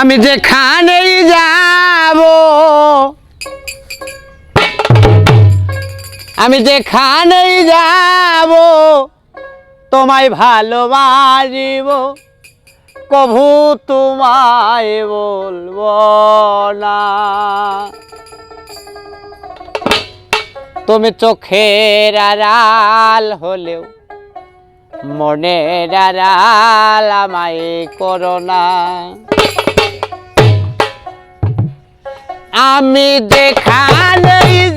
আমি যেখানেই যাব, আমি যেখানেই যাব, তোমায় ভালোবাসিব, কভু তোমায় বলব না। তুমি চোখের আড়াল হলেও মনের আড়াল করোনা আমি যেখানেই যাব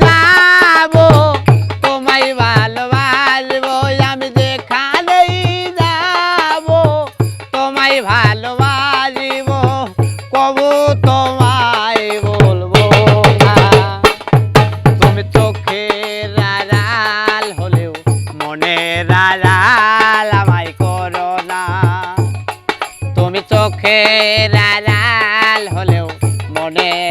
চোখের আড়াল হলেও মনের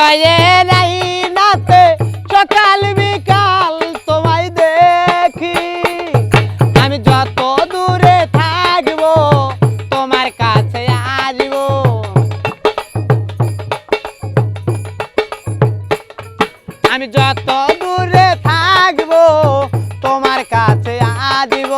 হৃদয়ে নাই নাতে, সকাল বিকাল তোমায় দেখি। আমি যত দূরে থাকব, তোমার কাছে আসব। আমি যত দূরে থাকব, তোমার কাছে আসব।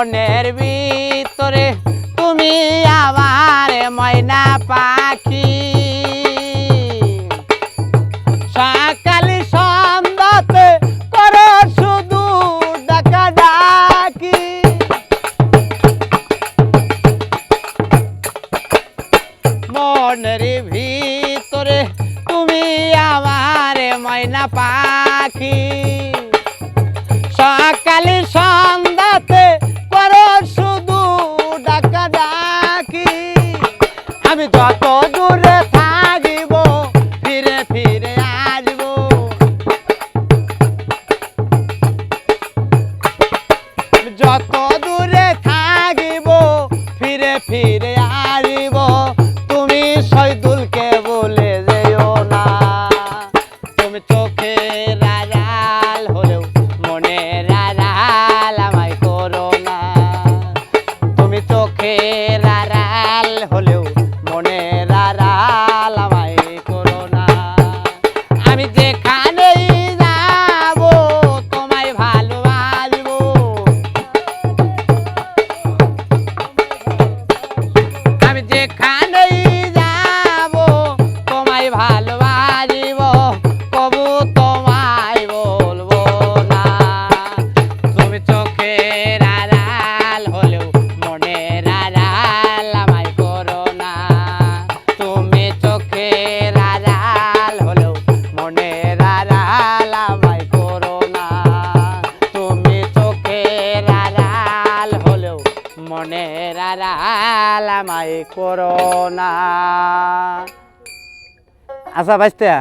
মনের ভিতরে তুমি আমার ময়না পাখি। সকাল সন্ধ্যাতে করো শুধু ডাকা ডাকি মনের ভিতরে তুমি আমার ময়না পাখি। সকালে সন্ধ্যাতে তুমি মনের আলামাই করোনা আচ্ছা বাইস্তা।